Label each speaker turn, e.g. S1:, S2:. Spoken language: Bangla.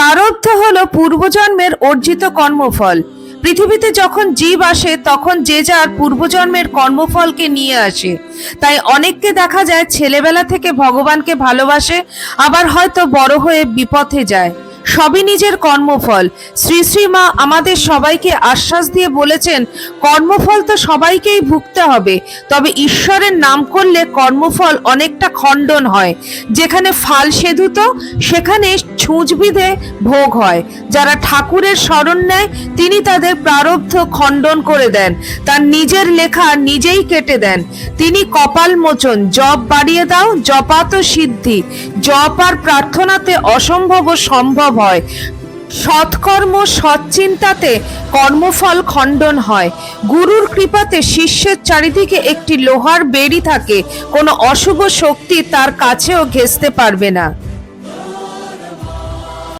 S1: প্রারব্ধ হল পূর্বজন্মের অর্জিত কর্মফল। পৃথিবীতে যখন জীব আসে, তখন যে যার পূর্বজন্মের কর্মফলকে নিয়ে আসে। তাই অনেককে দেখা যায় ছেলেবেলা থেকে ভগবানকে ভালোবাসে, আবার হয়তো বড় হয়ে বিপথে যায়। সবই নিজের কর্মফল। শ্রী শ্রী মা আমাদের সবাইকে আশ্বাস দিয়ে বলেছেন, কর্মফল তো সবাইকেই ভুগতে হবে। তবে ঈশ্বরের নাম করলে কর্মফল অনেকটা খণ্ডন হয়। যেখানে ফাল সেধুত, সেখানে ছুঁচ বিধে ভোগ হয়। যারা ঠাকুরের স্মরণ নেয়, তিনি তাদের প্রারব্ধ খণ্ডন করে দেন। তার নিজের লেখা নিজেই কেটে দেন। তিনি কপাল মোচন, জপ বাড়িয়ে দাও, জপাত সিদ্ধি। জপ আর প্রার্থনাতে অসম্ভব সম্ভব হয়। সৎকর্ম, সৎচিন্তাতে কর্মফল খণ্ডন হয়। গুরুর কৃপাতে শিষ্যের চারিদিকে একটি লোহার বেড়ি থাকে। কোনো অশুভ শক্তি তার কাছেও ঘেঁচতে পারবে না।